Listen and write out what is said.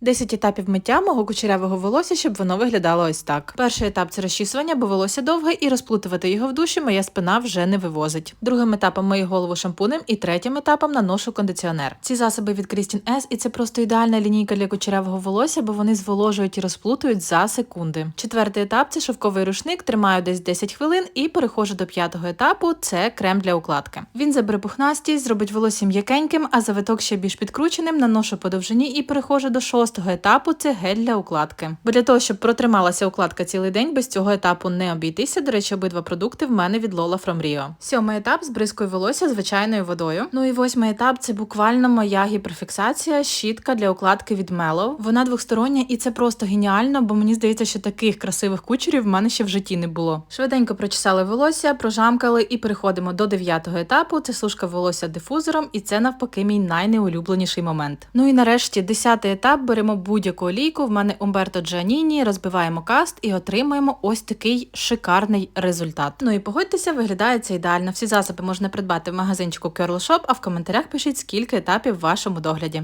10 етапів миття мого кучерявого волосся, щоб воно виглядало ось так. Перший етап це розчісування, бо волосся довге, і розплутувати його в душі моя спина вже не вивозить. Другим етапом мию голову шампунем і третім етапом наношу кондиціонер. Ці засоби від Christian S, і це просто ідеальна лінійка для кучерявого волосся, бо вони зволожують і розплутують за секунди. Четвертий етап це шовковий рушник, тримаю десь 10 хвилин і переходжу до п'ятого етапу. Це крем для укладки. Він забере пухнастість, зробить волосся м'якеньким, а завиток ще більш підкрученим, наношу по довжині і переходжу до шостого етапу. Це гель для укладки. Бо для того, щоб протрималася укладка цілий день, без цього етапу не обійтися. До речі, обидва продукти в мене від Lola From Rio. Сьомий етап збризкую волосся звичайною водою. Ну і восьмий етап це буквально моя гіперфіксація, щітка для укладки від Mellow. Вона двостороння і це просто геніально, бо мені здається, що таких красивих кучерів в мене ще в житті не було. Швиденько прочесали волосся, прожамкали і переходимо до дев'ятого етапу. Це сушка волосся дифузором, і це навпаки мій найнеулюбленіший момент. Ну і нарешті десятий етап беремо будь-яку олійку. В мене Умберто Джаніні, розбиваємо каст і отримаємо ось такий шикарний результат. Ну і погодьтеся, виглядає це ідеально. Всі засоби можна придбати в магазинчику Curl Shop, а в коментарях пишіть, скільки етапів в вашому догляді.